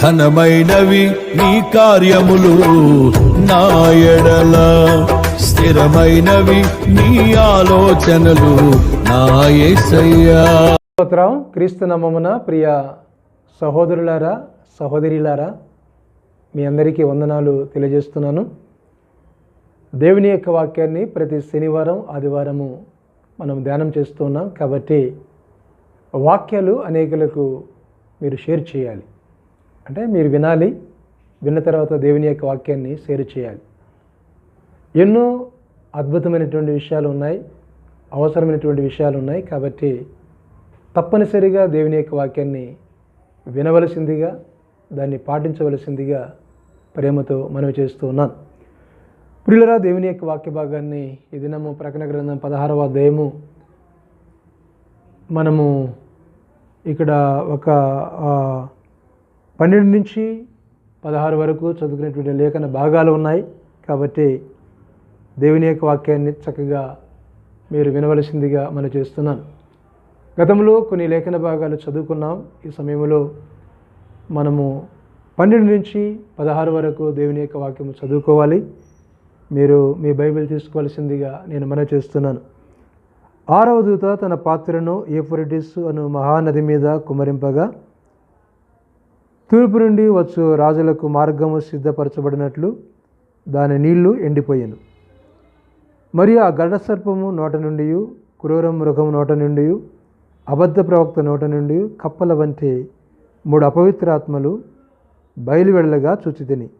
ఘనమైనవి నీ కార్యములు నా ఎడల. స్థిరమైనవి నీ ఆలోచనలు నా స్తోత్రం. క్రీస్తు నమమున ప్రియ సహోదరులారా సహోదరిలారా మీ అందరికీ వందనాలు తెలియజేస్తున్నాను. దేవుని యొక్క వాక్యాన్ని ప్రతి శనివారం ఆదివారము మనం ధ్యానం చేస్తున్నాం కాబట్టి వాక్యాలు అనేకులకు మీరు షేర్ చేయాలి. అంటే మీరు వినాలి విన్న తర్వాత దేవుని యొక్క వాక్యాన్ని సేరు చేయాలి. ఎన్నో అద్భుతమైనటువంటి విషయాలు ఉన్నాయి అవసరమైనటువంటి విషయాలు ఉన్నాయి కాబట్టి తప్పనిసరిగా దేవుని యొక్క వాక్యాన్ని వినవలసిందిగా దాన్ని పాటించవలసిందిగా ప్రేమతో మనవి చేస్తూ ఉన్నాను. ప్రియులరా దేవుని యొక్క వాక్య భాగాన్ని ఈ దినము ప్రకటన గ్రంథం పదహారవ అధ్యాయము మనము ఇక్కడ ఒక పన్నెండు నుంచి పదహారు వరకు చదువుకునేటువంటి లేఖన భాగాలు ఉన్నాయి. కాబట్టి దేవుని యొక్క వాక్యాన్ని చక్కగా మీరు వినవలసిందిగా మనం చేస్తున్నాను. గతంలో కొన్ని లేఖన భాగాలు చదువుకున్నాం. ఈ సమయంలో మనము పన్నెండు నుంచి పదహారు వరకు దేవుని యొక్క వాక్యము చదువుకోవాలి. మీరు మీ బైబిల్ తీసుకోవాల్సిందిగా నేను మనవి చేస్తున్నాను. ఆరవ దూత తన పాత్రను ఏఫ్రటిస్ అను మహానది మీద కుమరింపగా తూర్పు నుండి వచ్చు రాజులకు మార్గము సిద్ధపరచబడినట్లు దాని నీళ్ళు ఎండిపోయాను. మరియు ఆ గడ సర్పము నోట నుండి క్రూర మృగం నోట నుండి అబద్ధ ప్రవక్త నోట నుండి కప్పల వంటి మూడు అపవిత్రాత్మలు బయలువెళ్ళగా చూచితిని.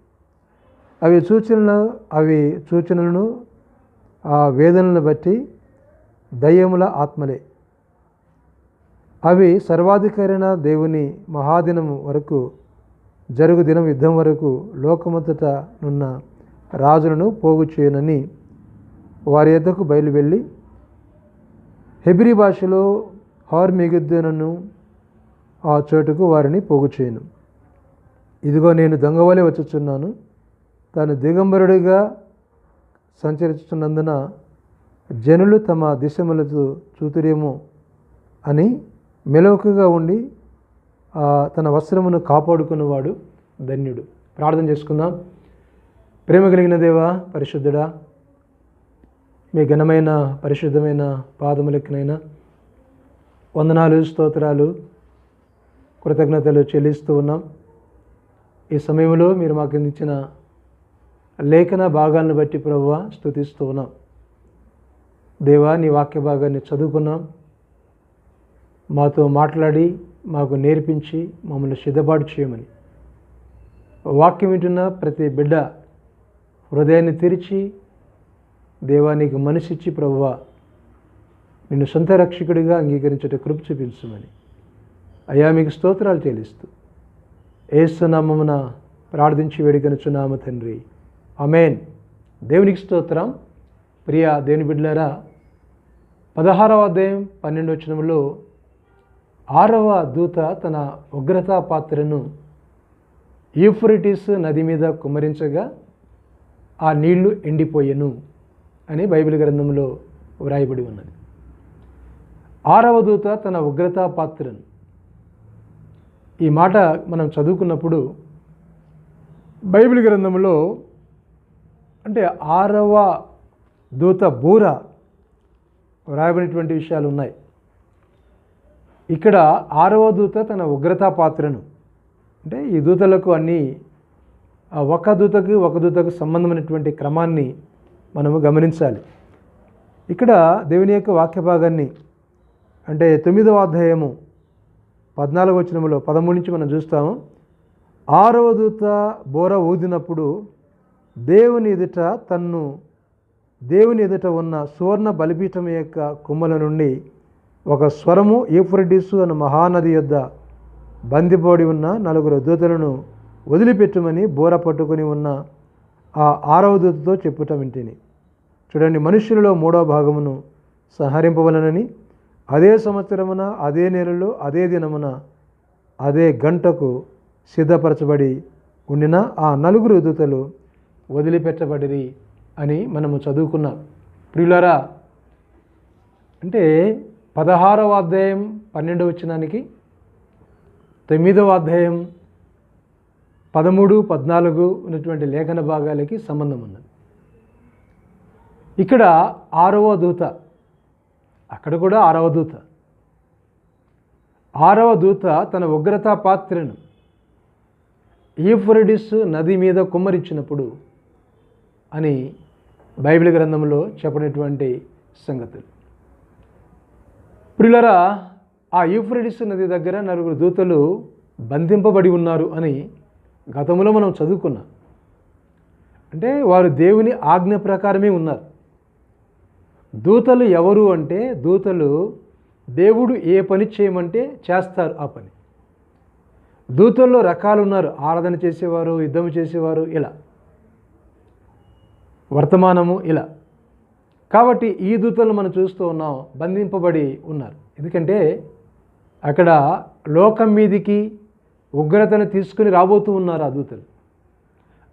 అవి సూచనలు అవి సూచనలను ఆ వేదనలను బట్టి దయ్యముల ఆత్మలే. అవి సర్వాధికారైన దేవుని మహాదినము వరకు జరుగు దినం యుద్ధం వరకు లోకమంతట నున్న రాజులను పోగు చేయనని వారి యొద్దకు బయలువెళ్ళి హెబ్రి భాషలో హార్మిగుద్దనను ఆ చోటుకు వారిని పోగు చేయను. ఇదిగో నేను దొంగవలే వచ్చుచున్నాను. తాను దిగంబరుడిగా సంచరిస్తున్నందున జనులు తమ దిశములతో చూతురేమో అని మెలకుగా ఉండి తన వస్త్రమును కాపాడుకున్నవాడు ధన్యుడు. ప్రార్థన చేసుకుందాం. ప్రేమ కలిగిన దేవా పరిశుద్ధుడా మీ ఘనమైన పరిశుద్ధమైన పాదములకినైనా వందనాలు స్తోత్రాలు కృతజ్ఞతలు చెల్లిస్తూ ఉన్నాం. ఈ సమయంలో మీరు మాకు అందించిన లేఖన భాగాలను బట్టి ప్రభువ స్తుతిస్తూ ఉన్నాం. దేవా నీ వాక్య భాగాన్ని చదువుకున్నాం. మాతో మాట్లాడి మాకు నేర్పించి మమ్మల్ని సిద్ధపాటు చేయమని. వాక్యం వింటున్న ప్రతి బిడ్డ హృదయాన్ని తెరిచి దేవానికి మనసిచ్చి ప్రభువా నిన్ను సొంత రక్షకుడిగా అంగీకరించట కృప చూపించమని. అయ్యా మీకు స్తోత్రాలు చెల్లిస్తూ ఏసునామమున ప్రార్థించి వేడుకనుచున్నాము తండ్రి. అమేన్ దేవునికి స్తోత్రం. ప్రియా దేవుని బిడ్డలారా పదహారవ అధ్యాయం పన్నెండు వచనంలో ఆరవ దూత తన ఉగ్రతా పాత్రను యూఫ్రిటిస్ నది మీద కుమ్మరించగా ఆ నీళ్ళు ఎండిపోయెను అని బైబిల్ గ్రంథంలో వ్రాయబడి ఉన్నది. ఆరవ దూత తన ఉగ్రతా పాత్రను. ఈ మాట మనం చదువుకున్నప్పుడు బైబిల్ గ్రంథంలో అంటే ఆరవ దూత బూర వ్రాయబడినటువంటి విషయాలు ఉన్నాయి. ఇక్కడ ఆరవ దూత తన ఉగ్రతా పాత్రను అంటే ఈ దూతలకు అన్నీ ఒక దూతకు ఒక దూతకు సంబంధమైనటువంటి క్రమాన్ని మనము గమనించాలి. ఇక్కడ దేవుని యొక్క వాక్య భాగాన్ని అంటే తొమ్మిదవ అధ్యాయము పద్నాలుగు వచనంలో పదమూడు నుంచి మనం చూస్తాము. ఆరవ దూత బోర ఊదినప్పుడు దేవుని ఎదుట తన్ను దేవుని ఎదుట ఉన్న సువర్ణ బలిపీఠం యొక్క కొమ్మల నుండి ఒక స్వరము ఏఫ్రడిసు అను మహానది యొద్ద బందిపోడి ఉన్న నలుగురు దూతలను వదిలిపెట్టమని బోర పట్టుకొని ఉన్న ఆ ఆరవ దూతతో చెప్పుట వింటిని. చూడండి మనుషులలో మూడో భాగమును సంహరింపవలనని అదే సంవత్సరమున అదే నెలలో అదే దినమున అదే గంటకు సిద్ధపరచబడి ఉండిన ఆ నలుగురు దూతలు వదిలిపెట్టబడిరి అని మనము చదువుకున్నాం. ప్రియులరా అంటే పదహారవ అధ్యాయం పన్నెండవ వచ్చినానికి తొమ్మిదవ అధ్యాయం పదమూడు పద్నాలుగు ఉన్నటువంటి లేఖన భాగాలకి సంబంధం ఉన్నది. ఇక్కడ ఆరవ దూత అక్కడ కూడా ఆరవ దూత. ఆరవ దూత తన ఉగ్రతా పాత్రను ఈఫ్రడిస్ నది మీద కుమ్మరించినప్పుడు అని బైబిల్ గ్రంథంలో చెప్పినటువంటి సంగతులు. ప్రిలరా ఆ యూఫ్రెడిస్ నది దగ్గర నలుగురు దూతలు బంధింపబడి ఉన్నారు అని గతంలో మనం చదువుకున్నాం. అంటే వారు దేవుని ఆజ్ఞ ప్రకారమే ఉన్నారు. దూతలు ఎవరు అంటే దూతలు దేవుడు ఏ పని చేయమంటే చేస్తారు ఆ పని. దూతల్లో రకాలు ఉన్నారు ఆరాధన చేసేవారు యుద్ధం చేసేవారు ఇలా. వర్తమానము ఇలా. కాబట్టి ఈ దూతలు మనం చూస్తూ ఉన్నాం బంధింపబడి ఉన్నారు. ఎందుకంటే అక్కడ లోకం మీదికి ఉగ్రతను తీసుకుని రాబోతూ ఉన్నారు ఆ దూతలు.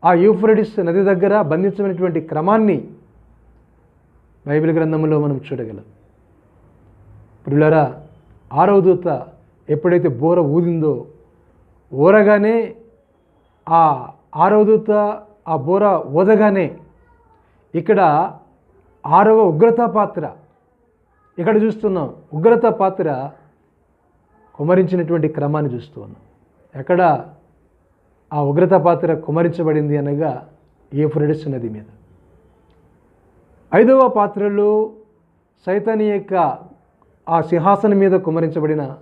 ఆ యూఫ్రడిస్ నది దగ్గర బంధించమైనటువంటి క్రమాన్ని బైబిల్ గ్రంథంలో మనం చూడగలం. ప్రియులరా ఆరవ దూత ఎప్పుడైతే బోర ఊదిందో ఊరగానే ఆ ఆరవ దూత ఆ బోర ఊదగానే ఇక్కడ ఆరవ ఉగ్రత పాత్ర. ఇక్కడ చూస్తున్నాం ఉగ్రత పాత్ర కుమరించినటువంటి క్రమాన్ని చూస్తూ ఉన్నాం. ఎక్కడ ఆ ఉగ్రత పాత్ర కుమరించబడింది అనగా ఏఫ్రెడిస్ నది మీద. ఐదవ పాత్రలో సైతాని యొక్క ఆ సింహాసనం మీద కుమరించబడిన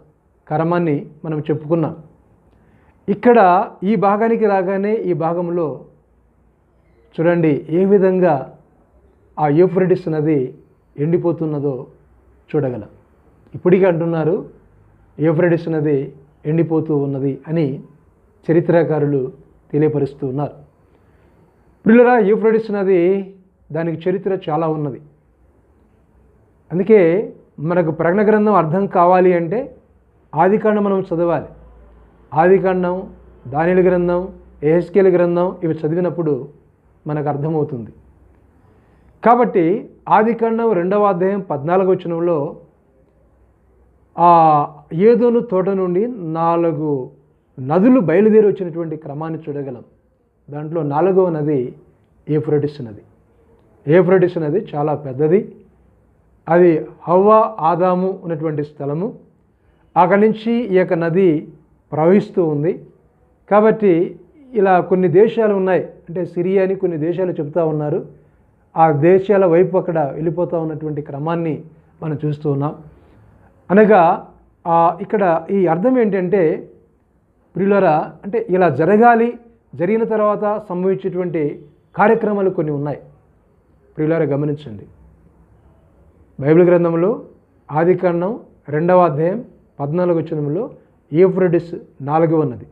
కరమాన్ని మనం చెప్పుకున్నాం. ఇక్కడ ఈ భాగానికి రాగానే ఈ భాగంలో చూడండి ఏ విధంగా ఆ యూఫ్రెడిస్ నది ఎండిపోతున్నదో చూడగలం. ఇప్పటికీ అంటున్నారు యూఫ్రెడిస్ నది ఎండిపోతూ ఉన్నది అని చరిత్రకారులు తెలియపరుస్తూ ఉన్నారు. ప్రియులరా యూఫ్రెడిస్ నది దానికి చరిత్ర చాలా ఉన్నది. అందుకే మనకు ప్రకటన గ్రంథం అర్థం కావాలి అంటే ఆదికాండం మనం చదవాలి. ఆదికాండం దానిల గ్రంథం ఏహెస్కేల గ్రంథం ఇవి చదివినప్పుడు మనకు అర్థమవుతుంది. కాబట్టి ఆదికాండం రెండవ అధ్యాయం పద్నాలుగు వచనంలో ఆ ఏదోను తోట నుండి నాలుగు నదులు బయలుదేరి వచ్చినటువంటి క్రమాన్ని చూడగలం. దాంట్లో నాలుగవ నది ఏఫ్రటిస్ నది. ఏఫ్రటిస్ నది చాలా పెద్దది. అది హవ్వ ఆదాము ఉన్నటువంటి స్థలము. అక్కడి నుంచి ఈ యొక్క నది ప్రవహిస్తూ ఉంది. కాబట్టి ఇలా కొన్ని దేశాలు ఉన్నాయి. అంటే సిరియా అని కొన్ని దేశాలు చెబుతూ ఉన్నారు. ఆ దేశాల వైపు అక్కడ వెళ్ళిపోతూ ఉన్నటువంటి క్రమాన్ని మనం చూస్తూ ఉన్నాం. అనగా ఇక్కడ ఈ అర్థం ఏంటంటే ప్రియులరా అంటే ఇలా జరగాలి జరిగిన తర్వాత సంభవించేటువంటి కార్యక్రమాలు కొన్ని ఉన్నాయి. ప్రియులారా గమనించండి. బైబిల్ గ్రంథంలో ఆదికాండం రెండవ అధ్యాయం పద్నాలుగు వచనంలో ఏఫ్రెడిస్ నాలుగవ నది.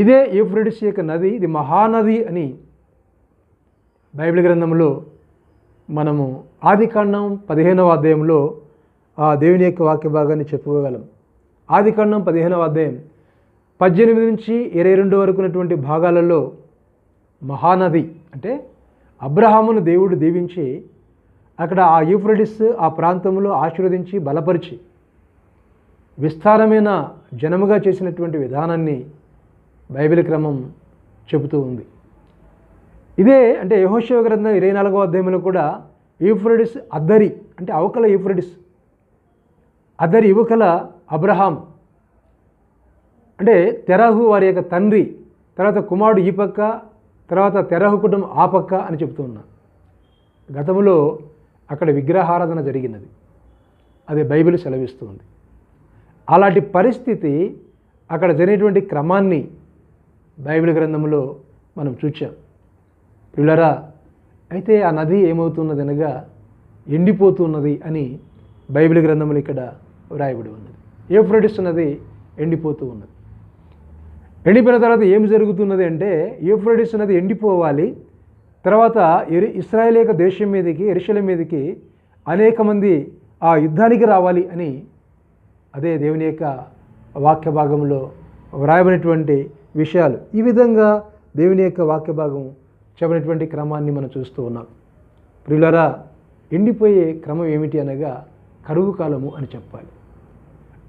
ఇదే ఏఫ్రెడిస్ యొక్క నది ఇది మహానది అని బైబిల్ గ్రంథంలో మనము ఆదికాండం పదిహేనవ అధ్యాయంలో ఆ దేవుని యొక్క వాక్య భాగాన్ని చెప్పుకోగలం. ఆదికాండం పదిహేనవ అధ్యాయం పద్దెనిమిది నుంచి ఇరవై రెండు వరకు ఉన్నటువంటి భాగాలలో మహానది అంటే అబ్రహామును దేవుడు దీవించి అక్కడ ఆ యూఫ్రడిస్ ఆ ప్రాంతంలో ఆశీర్వదించి బలపరిచి విస్తారమైన జనముగా చేసినటువంటి విధానాన్ని బైబిల్ క్రమం చెబుతూ ఉంది. ఇదే అంటే యహోశివ గ్రంథం ఇరవై నాలుగో అధ్యాయంలో కూడా యూఫ్రడిస్ అద్దరి అంటే అవకల యూఫ్రడిస్ అద్దరి యువకల అబ్రహాం అంటే తెరహు వారి యొక్క తండ్రి తర్వాత కుమారుడు ఈ పక్క తర్వాత తెరహు కుటుంబం ఆ పక్క అని చెప్తూ ఉన్నా. గతంలో అక్కడ విగ్రహారాధన జరిగినది. అది బైబిల్ సెలవిస్తుంది. అలాంటి పరిస్థితి అక్కడ జరిగినటువంటి క్రమాన్ని బైబిల్ గ్రంథంలో మనం చూచాం. పిల్లరా అయితే ఆ నది ఏమవుతున్నది అనగా ఎండిపోతున్నది అని బైబిల్ గ్రంథములు ఇక్కడ వ్రాయబడి ఉన్నది. ఏఫ్రడిస్ నది ఎండిపోతూ ఉన్నది. ఎండిపోయిన తర్వాత ఏం జరుగుతున్నది అంటే ఏఫ్రడిస్ నది ఎండిపోవాలి. తర్వాత ఎరి ఇస్రాయేల్ యొక్క దేశం మీదకి ఎరిశల మీదకి అనేక మంది ఆ యుద్ధానికి రావాలి అని అదే దేవుని యొక్క వాక్య భాగంలో వ్రాయబడినటువంటి విషయాలు. ఈ విధంగా దేవుని యొక్క వాక్య భాగం చెప్పినటువంటి క్రమాన్ని మనం చూస్తూ ఉన్నాం. ప్రియులరా ఎండిపోయే క్రమం ఏమిటి అనగా కరువు కాలము అని చెప్పాలి.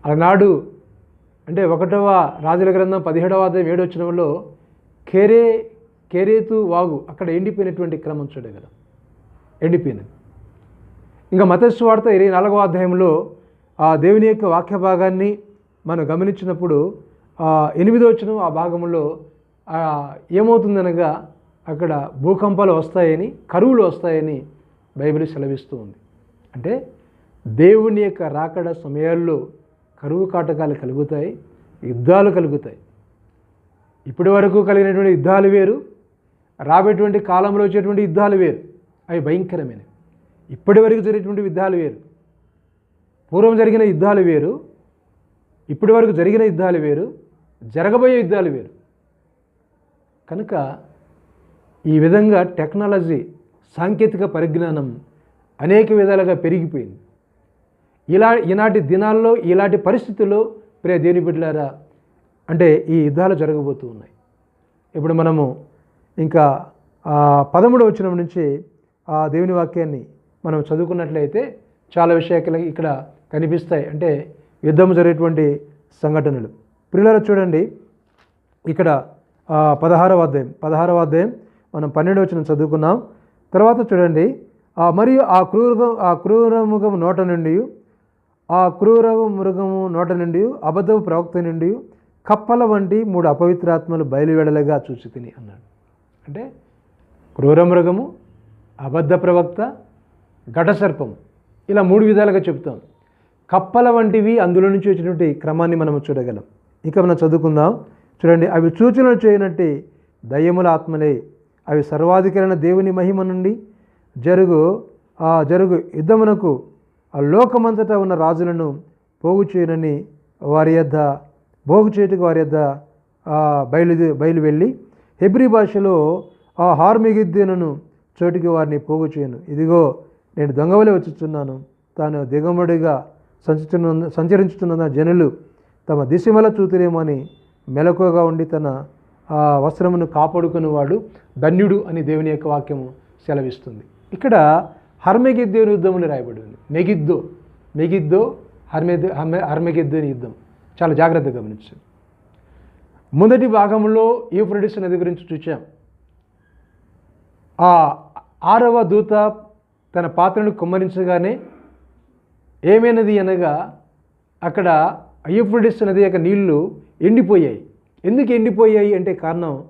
అలనాడు అంటే ఒకటవ రాజుల గ్రంథం పదిహేడవ అధ్యాయం ఏడు వచ్చినంలో కేరే కేరేతు వాగు అక్కడ ఎండిపోయినటువంటి క్రమం చూడగలం. ఎండిపోయినది. ఇంకా మతస్సు వార్త ఇరవై నాలుగవ అధ్యాయంలో ఆ దేవుని యొక్క వాక్య భాగాన్ని మనం గమనించినప్పుడు ఎనిమిదో వచ్చిన ఆ భాగంలో ఏమవుతుందనగా అక్కడ భూకంపాలు వస్తాయని కరువులు వస్తాయని బైబిల్ సెలవిస్తూ ఉంది. అంటే దేవుని యొక్క రాకడ సమయాల్లో కరువు కాటకాలు కలుగుతాయి యుద్ధాలు కలుగుతాయి. ఇప్పటి వరకు కలిగినటువంటి యుద్ధాలు వేరు రాబేటువంటి కాలంలో వచ్చేటువంటి యుద్ధాలు వేరు అవి భయంకరమైనవి. ఇప్పటి వరకు జరిగేటువంటి యుద్ధాలు వేరు పూర్వం జరిగిన యుద్ధాలు వేరు ఇప్పటి వరకు జరిగిన యుద్ధాలు వేరు జరగబోయే యుద్ధాలు వేరు. కనుక ఈ విధంగా టెక్నాలజీ సాంకేతిక పరిజ్ఞానం అనేక విధాలుగా పెరిగిపోయింది. ఇలా ఈనాటి దినాల్లో ఇలాంటి పరిస్థితుల్లో ప్రియ దేని బిడ్డలారా అంటే ఈ యుద్ధాలు జరగబోతూ ఉన్నాయి. ఇప్పుడు మనము ఇంకా పదమూడు వచ్చిన నుంచి ఆ దేవుని వాక్యాన్ని మనం చదువుకున్నట్లయితే చాలా విషయాలు ఇక్కడ కనిపిస్తాయి. అంటే యుద్ధం జరిగేటువంటి సంఘటనలు. పిల్లలు చూడండి. ఇక్కడ పదహారవ అధ్యాయం పదహారవ అధ్యాయం మనం పన్నెండు వచ్చిన చదువుకున్నాం. తర్వాత చూడండి మరియు ఆ క్రూర ఆ క్రూర మృగం నోట నుండి ఆ క్రూర మృగము నోట నుండి అబద్ధ ప్రవక్త నుండి కప్పల వంటి మూడు అపవిత్రాత్మలు బయలువెడలగా చూసి తిని అన్నాడు. అంటే క్రూర మృగము అబద్ధ ప్రవక్త ఘటసర్పం ఇలా మూడు విధాలుగా చెప్తాం. కప్పల వంటివి అందులో నుంచి వచ్చినటువంటి క్రమాన్ని మనం చూడగలం. ఇక మనం చదువుకుందాం. చూడండి అవి సూచనలు చేయనట్టు దయ్యముల ఆత్మలే అవి సర్వాధికరణ దేవుని మహిమ నుండి జరుగు ఆ జరుగు యుద్ధమునకు ఆ లోకమంతటా ఉన్న రాజులను పోగు చేయనని వారి యొద్ద పోగు చేయుటకు వారి యొద్ద బయలుదే బయలు వెళ్ళి హెబ్రి భాషలో ఆ హార్మిగిద్దెనను చోటికి వారిని పోగు చేయను. ఇదిగో నేను దొంగవలే వచ్చుచున్నాను. తాను దిగంబడిగా సంచరించుతున్న సంచరించుతున్న జనులు తమ దిశమల చూతురేమో అని మెలకువగా ఉండి తన వస్త్రమును కాపాడుకునేవాడు ధన్యుడు అని దేవుని యొక్క వాక్యము సెలవిస్తుంది. ఇక్కడ హర్మెగిద్దోని యుద్ధములు రాయబడి ఉంది మెగిద్దో మెగిద్దో హర్మెద్ హర్మె యుద్ధం. చాలా జాగ్రత్తగా గమనించండి మొదటి భాగంలో యూఫ్రడిస్ నది గురించి చూచాం. ఆ ఆరవ దూత తన పాత్రను కుమ్మరించగానే ఏమైనది అనగా అక్కడ యూఫ్రడిస్ నది యొక్క నీళ్ళు ఎండిపోయాయి. ఎందుకు ఎండిపోయాయి అంటే కారణం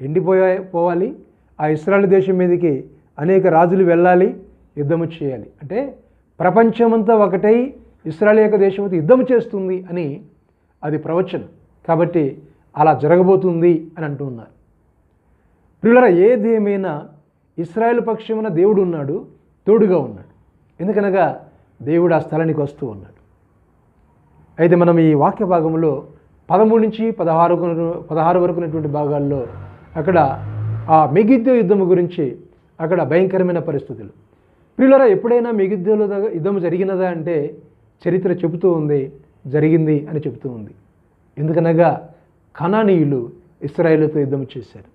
ఎండిపోయా పోవాలి. ఆ ఇస్రాయల్ దేశం మీదకి అనేక రాజులు వెళ్ళాలి యుద్ధము చేయాలి. అంటే ప్రపంచమంతా ఒకటై ఇస్రాయల్ యొక్క దేశంతో యుద్ధం చేస్తుంది అని అది ప్రవచనం. కాబట్టి అలా జరగబోతుంది అని అంటున్నారు ప్రియులరా ఏదేమైనా ఇస్రాయల్ పక్షమున దేవుడు ఉన్నాడు తోడుగా ఉన్నాడు. ఎందుకనగా దేవుడు ఆ స్థలానికి వస్తూ ఉన్నాడు. అయితే మనం ఈ వాక్య భాగంలో పదమూడు నుంచి పదహారు పదహారు వరకు ఉన్నటువంటి భాగాల్లో అక్కడ ఆ మెగిద్దో యుద్ధం గురించి అక్కడ భయంకరమైన పరిస్థితులు. ప్రియులరా ఎప్పుడైనా మెగిద్దోలో యుద్ధం జరిగినదా అంటే చరిత్ర చెబుతూ ఉంది జరిగింది అని చెబుతూ ఉంది. ఎందుకనగా కణానీయులు ఇస్రాయేల్తో యుద్ధం చేశారు.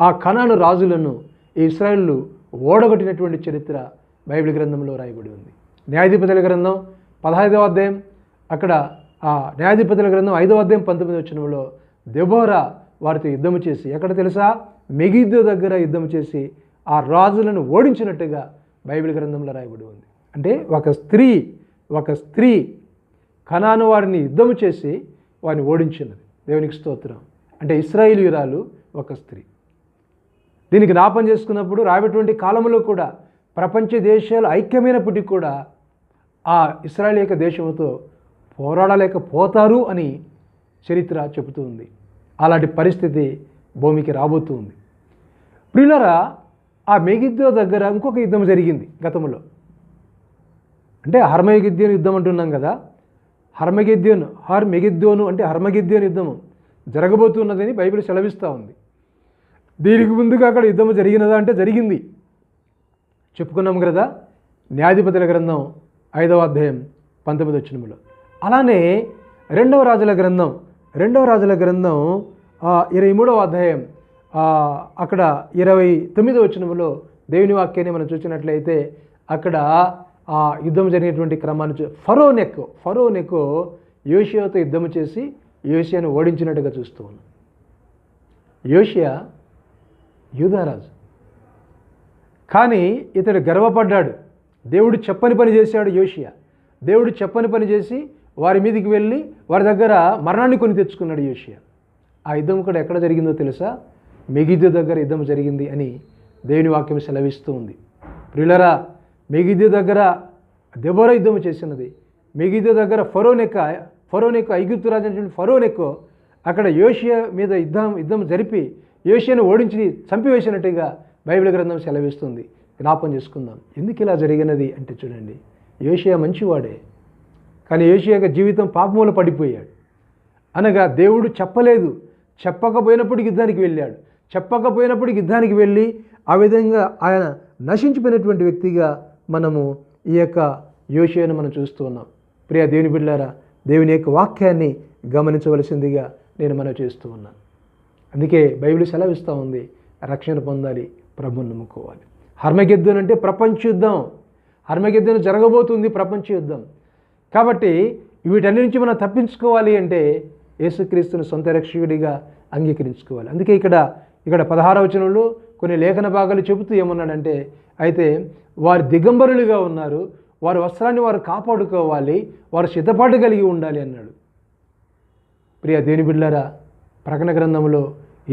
ఆ కణాను రాజులను ఈ ఇస్రాయేళ్ళు ఓడగొట్టినటువంటి చరిత్ర బైబిల్ గ్రంథంలో రాయబడి ఉంది. న్యాయాధిపతుల గ్రంథం పదహైదవ అధ్యాయం అక్కడ ఆ న్యాయాధిపతుల గ్రంథం ఐదవ అధ్యాయం పంతొమ్మిది వచ్చినంలో దెబోరా వారితో యుద్ధం చేసి ఎక్కడ తెలుసా? మెగిద్దు దగ్గర యుద్ధం చేసి ఆ రాజులను ఓడించినట్టుగా బైబిల్ గ్రంథంలో రాయబడి ఉంది. అంటే ఒక స్త్రీ ఒక స్త్రీ కణాను వారిని యుద్ధము చేసి వారిని ఓడించినది. దేవునికి స్తోత్రం. అంటే ఇస్రాయేలీయురాలు ఒక స్త్రీ. దీనికి జ్ఞాపం చేసుకున్నప్పుడు రాబేటువంటి కాలంలో కూడా ప్రపంచ దేశాలు ఐక్యమైనప్పటికీ కూడా ఆ ఇస్రాయేల్ యొక్క దేశంతో పోరాడలేకపోతారు అని చరిత్ర చెబుతూ ఉంది అలాంటి పరిస్థితి భూమికి రాబోతూ ఉంది ప్రియులరా ఆ మెగిద్దో దగ్గర ఇంకొక యుద్ధం జరిగింది గతంలో. అంటే హర్మగిద్యోన్ యుద్ధం అంటున్నాం కదా. హర్మగిద్యోను హర్ మెగిద్యోను అంటే హర్మగిద్యోన్ యుద్ధము జరగబోతున్నదని బైబిల్ సెలవిస్తూ ఉంది. దీనికి ముందుగా అక్కడ యుద్ధం జరిగినదా అంటే జరిగింది. చెప్పుకున్నాం కదా న్యాయాధిపతుల గ్రంథం ఐదవ అధ్యాయం పంతొమ్మిది వచ్చినములో అలానే రెండవ రాజుల గ్రంథం రెండవ రాజుల గ్రంథం ఇరవై మూడవ అధ్యాయం అక్కడ ఇరవై తొమ్మిదో వచనములో దేవుని వాక్యాన్ని మనం చూసినట్లయితే అక్కడ ఆ యుద్ధం జరిగినటువంటి క్రమాన్ని చూ ఫరో నెక్ ఫరో నెక్ యోషియాతో యుద్ధం చేసి యోషియాను ఓడించినట్టుగా చూస్తూ ఉన్నాం. యోషియా యూదారాజు. కానీ ఇతడు గర్వపడ్డాడు. దేవుడు చెప్పని పని చేశాడు యోషియా. దేవుడు చెప్పని పని చేసి వారి మీదకి వెళ్ళి వారి దగ్గర మరణాన్ని కొని తెచ్చుకున్నాడు యోషియా. ఆ యుద్ధం కూడా ఎక్కడ జరిగిందో తెలుసా? మెగిద్దు దగ్గర యుద్ధం జరిగింది అని దేవుని వాక్యం సెలవిస్తూ ఉంది. ప్రియులరా మెగిద్దు దగ్గర దెబోర యుద్ధం చేసినది. మెగిద్దు దగ్గర ఫరోనెక్క ఫరోనెక్క ఐగుప్తు రాజు అయినటువంటి ఫరోనెక్కో అక్కడ యోషియా మీద యుద్ధం యుద్ధం జరిపి యోషియాను ఓడించి చంపివేసినట్టుగా బైబిల్ గ్రంథం సెలవిస్తుంది. జ్ఞాపం చేసుకుందాం. ఎందుకు ఇలా జరిగినది అంటే చూడండి. యోషియా మంచివాడే. కానీ యేసు యొక్క జీవితం పాపముల పడిపోయాడు. అనగా దేవుడు చెప్పలేదు. చెప్పకపోయినప్పుడు యుద్ధానికి వెళ్ళాడు. చెప్పకపోయినప్పుడు యుద్ధానికి వెళ్ళి ఆ విధంగా ఆయన నశించిపోయినటువంటి వ్యక్తిగా మనము ఈ యొక్క యోషియాను మనం చూస్తూ ఉన్నాం. ప్రియ దేవుని బిడ్డారా దేవుని యొక్క వాక్యాన్ని గమనించవలసిందిగా నేను మనం చేస్తూ ఉన్నాను. అందుకే బైబిల్ సెలవిస్తూ ఉంది రక్షణ పొందాలి ప్రభుని నమ్ముకోవాలి. హర్మగిద్దన్ ప్రపంచ యుద్ధం. హర్మగిద్దన్ జరగబోతుంది ప్రపంచ యుద్ధం. కాబట్టి వీటన్ని నుంచి మనం తప్పించుకోవాలి అంటే యేసుక్రీస్తుని సొంత రక్షకుడిగా అంగీకరించుకోవాలి. అందుకే ఇక్కడ ఇక్కడ పదహారవ వచనంలో కొన్ని లేఖన భాగాలు చెబుతూ ఏమన్నాడంటే అయితే వారు దిగంబరులుగా ఉన్నారు వారి వస్త్రాన్ని వారు కాపాడుకోవాలి వారు సిద్ధపాటు కలిగి ఉండాలి అన్నాడు. ప్రియ దేవుని బిడ్డారా ప్రకటన గ్రంథంలో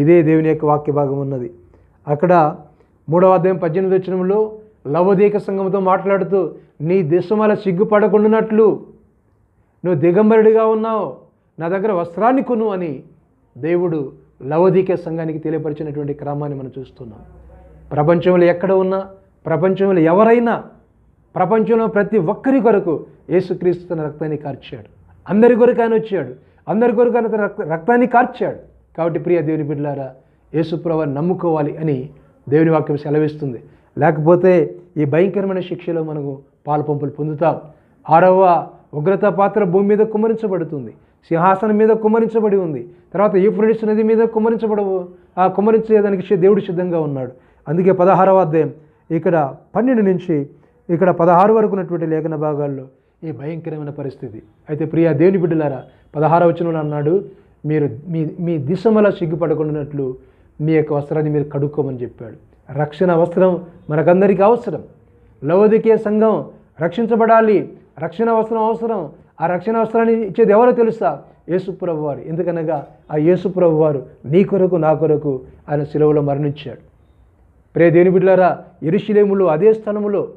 ఇదే దేవుని యొక్క వాక్య భాగం ఉన్నది. అక్కడ మూడవ అధ్యాయం పద్దెనిమిది వచనంలో లవదీక సంఘంతో మాట్లాడుతూ నీ దేశమాల సిగ్గుపడకుండానట్లు నువ్వు దిగంబరుడిగా ఉన్నావు. నా దగ్గర వస్త్రాన్ని కొను అని దేవుడు లవదీక సంఘానికి తెలియపరిచినటువంటి క్రమాన్ని మనం చూస్తున్నాం. ప్రపంచంలో ఎక్కడ ఉన్నా ప్రపంచంలో ఎవరైనా ప్రపంచంలో ప్రతి ఒక్కరి కొరకు యేసుక్రీస్తు తన రక్తాన్ని కార్చాడు. అందరి కొరకు ఆయన వచ్చాడు. అందరి కొరకు ఆయన తన రక్త రక్తాన్ని కార్చాడు. కాబట్టి ప్రియ దేవుని బిడ్డలారా యేసుప్రవారిని నమ్ముకోవాలి అని దేవుని వాక్యం సెలవిస్తుంది. లేకపోతే ఈ భయంకరమైన శిక్షలో మనకు పాలపంపులు పొందుతాం. ఆరవ ఉగ్రత పాత్ర భూమి మీద కుమరించబడుతుంది సింహాసనం మీద కుమరించబడి ఉంది. తర్వాత యూఫ్రెడిస్ నది మీద కుమ్మరించబడవు ఆ కుమరించేదానికి దేవుడు సిద్ధంగా ఉన్నాడు. అందుకే పదహారవ అధ్యాయం ఇక్కడ పన్నెండు నుంచి ఇక్కడ పదహారు వరకు ఉన్నటువంటి లేఖన భాగాల్లో ఈ భయంకరమైన పరిస్థితి. అయితే ప్రియా దేవుని బిడ్డలారా పదహార వచనంలో అన్నాడు మీరు మీ మీ దిశమల సిగ్గుపడకుండానట్లు మీ యొక్క వస్త్రాన్ని మీరు కడుక్కోమని చెప్పాడు. రక్షణ వస్త్రం మనకందరికీ అవసరం. లవదికే సంఘం రక్షించబడాలి. రక్షణ వస్త్రం అవసరం. ఆ రక్షణ వస్త్రాన్ని ఇచ్చేది ఎవరో తెలుసా? యేసుప్రభు వారు ఎందుకనగా ఆ యేసుప్రభు వారు నీ కొరకు నా కొరకు ఆయన సెలవులో మరణించాడు. ప్రే దేని బిడ్డారా ఎరుషులేములో అదే స్థలములో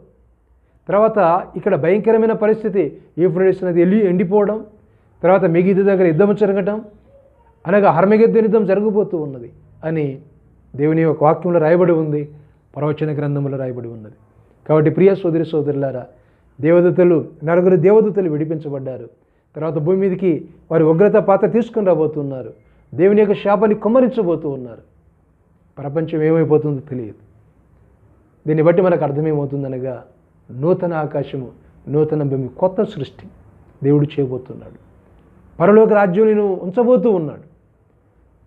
తర్వాత ఇక్కడ భయంకరమైన పరిస్థితి యూఫ్రడిస్ నది వెళ్ళి ఎండిపోవడం తర్వాత మిగిలి దగ్గర యుద్ధం జరగటం అనగా హర్మగిద్ద యుద్ధం జరగబోతూ ఉన్నది అని దేవుని యొక్క వాక్యంలో రాయబడి ఉంది. ప్రవచన గ్రంథంలో రాయబడి ఉన్నది. కాబట్టి ప్రియ సోదరి సోదరులారా దేవదూతలు నలుగురు దేవదూతలు విడిపించబడ్డారు. తర్వాత భూమి మీదకి వారి ఉగ్రత పాత్ర తీసుకుని రాబోతున్నారు. దేవుని యొక్క శాపాన్ని కుమ్మరించబోతూ ఉన్నారు ప్రపంచం ఏమైపోతుందో తెలియదు. దీన్ని బట్టి మనకు అర్థమేమవుతుందనగా నూతన ఆకాశము నూతన భూమి కొత్త సృష్టి దేవుడు చేయబోతున్నాడు. పరలోక రాజ్యం నేను ఉంచబోతూ ఉన్నాడు.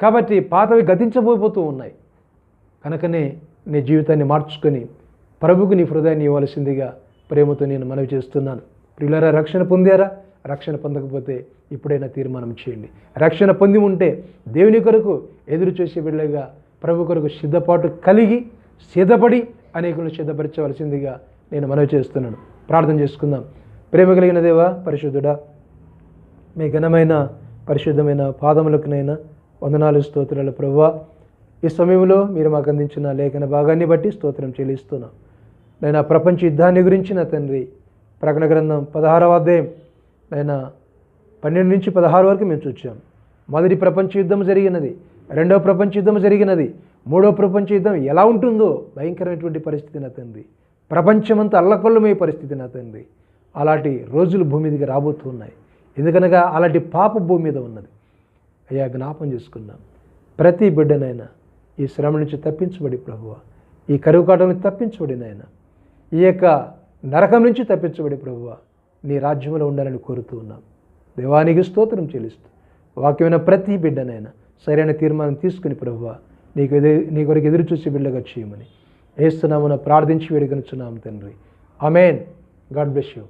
కాబట్టి పాతవి గతించబోతూ ఉన్నాయి. కనుకనే నీ జీవితాన్ని మార్చుకొని ప్రభుకు నీ హృదయాన్ని ఇవ్వాల్సిందిగా ప్రేమతో నేను మనవి చేస్తున్నాను. ప్రియులారా రక్షణ పొందారా? రక్షణ పొందకపోతే ఇప్పుడైనా తీర్మానం చేయండి. రక్షణ పొంది ఉంటే దేవుని కొరకు ఎదురు చూసే బిడ్డగా ప్రభు కొరకు సిద్ధపాటు కలిగి సిద్ధపడి అనేకులను సిద్ధపరచవలసిందిగా నేను మనవి చేస్తున్నాను. ప్రార్థన చేసుకుందాం. ప్రేమ కలిగిన దేవా పరిశుద్ధుడా మీ ఘనమైన పరిశుద్ధమైన పాదములకునైనా వందనాలు స్తోత్రాలు ప్రభువా. ఈ సమయంలో మీరు మాకు అందించిన లేఖన భాగాన్ని బట్టి స్తోత్రం చెల్లిస్తున్నాం. నేను ప్రపంచ యుద్ధాన్ని గురించి నా తండ్రి ప్రకటన గ్రంథం పదహారవ అధ్యాయం నేను పన్నెండు నుంచి పదహారు వరకు మేము చూచాం. మొదటి ప్రపంచ యుద్ధం జరిగినది రెండవ ప్రపంచ యుద్ధం జరిగినది మూడవ ప్రపంచ యుద్ధం ఎలా ఉంటుందో భయంకరమైనటువంటి పరిస్థితి నా తండ్రి. ప్రపంచమంతా అల్లకొల్లమయ్యే పరిస్థితి నా తండ్రి. అలాంటి రోజులు భూమి మీదకి రాబోతున్నాయి ఎందుకనగా అలాంటి పాప భూమి మీద ఉన్నది. అయ్యా జ్ఞాపం చేసుకున్నాం. ప్రతి బిడ్డనైనా ఈ శ్రమ నుంచి తప్పించబడి ప్రభువ. ఈ కరువు కాటం నుంచి తప్పించబడి నాయన. ఈ యొక్క నరకం నుంచి తప్పించబడి ప్రభువ. నీ రాజ్యంలో ఉండాలని కోరుతూ ఉన్నాం. దేవానికి స్తోత్రం చెల్లిస్తూ. వాక్యమైన ప్రతి బిడ్డనైనా సరైన తీర్మానం తీసుకుని ప్రభువ నీకు ఎదురు నీ కొరకు ఎదురు చూసి బిడ్డగా చేయమని. వేస్తున్నామని ప్రార్థించి వేడుకొనుచున్నాం తండ్రి. Amen God bless you.